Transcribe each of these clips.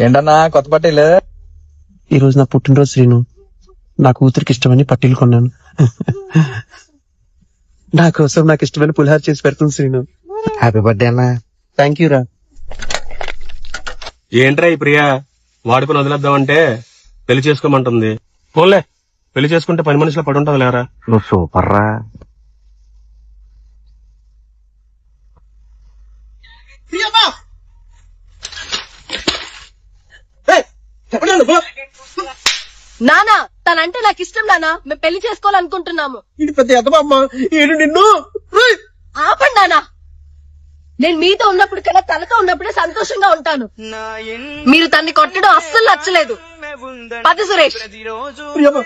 ఏంటన్నా కొత్త పట్టీలు ఈ రోజు నా పుట్టినరోజు శ్రీను. నా కూతురికి ఇష్టమని పట్టీలు కొన్నాను. నా కోసం నాకు ఇష్టమైన పులిహార చేసి పెడుతుంది శ్రీను. హ్యాపీ బర్త్డే అన్నా. థ్యాంక్ యూ రా. ఏంట్రా ఈ ప్రియా? వాడుకుని వదిలేద్దామంటే పెళ్ళి చేసుకోమంటుంది. పోన్లే పెళ్ళి చేసుకుంటే పని మనుషుల పడి ఉంటుంది లేరా? నువ్వు సూపర్ రా. నానా తనంటే నాకు ఇష్టం నానా. మేము పెళ్ళి చేసుకోవాలనుకుంటున్నాము. ఇది పెద్ద ఎదవమ్మ ఏడు నిన్ను! ఆపండి నానా. నేను మీతో ఉన్నప్పుడు కన్నా తనతో ఉన్నప్పుడే సంతోషంగా ఉంటాను. మీరు తన్ని కొట్టడం అస్సలు నచ్చలేదు. పద సురేష్. ప్రియమ్మ,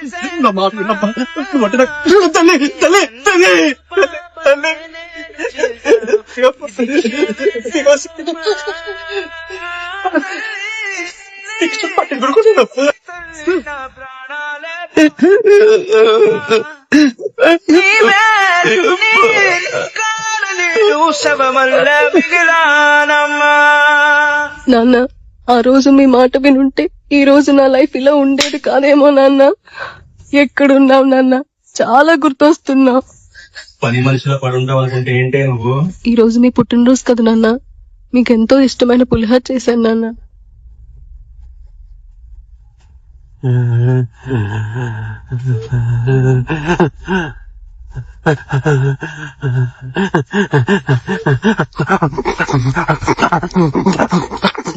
నాన్న ఆ రోజు మీ మాట వినుంటే ఈ రోజు నా లైఫ్ ఇలా ఉండేది కాదేమో నాన్న. ఎక్కడున్నావు నాన్న? చాలా గుర్తొస్తున్నావు పని మనుషుల పడి ఉంటావు అనుకుంటే ఏంటే నువ్వు? ఈ రోజు మీ పుట్టినరోజు కదా నాన్న. మీకు ఎంతో ఇష్టమైన పులిహోర చేశాను నాన్న.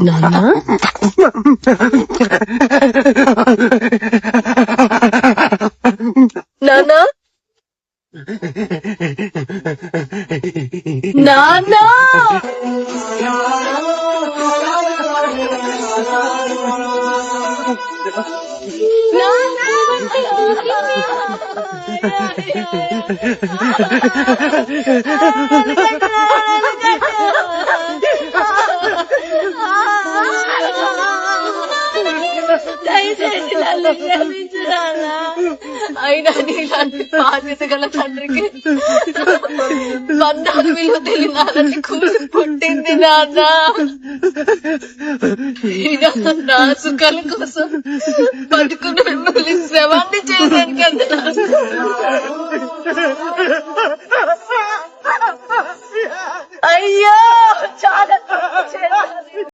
నాన్న నాన్న నాన్న దయచేసి నన్ను క్షమించు నాన్న. అయినా నీలాంటి బాధ్యత గల తండ్రికి పద్నాలుగు విలువ తెలియనాలని కూలి పుట్టింది నాన్న నా సుఖాల కోసం పట్టుకున్న మిమ్మల్ని శ్రవాన్ని చేశాను కదా అయ్యా!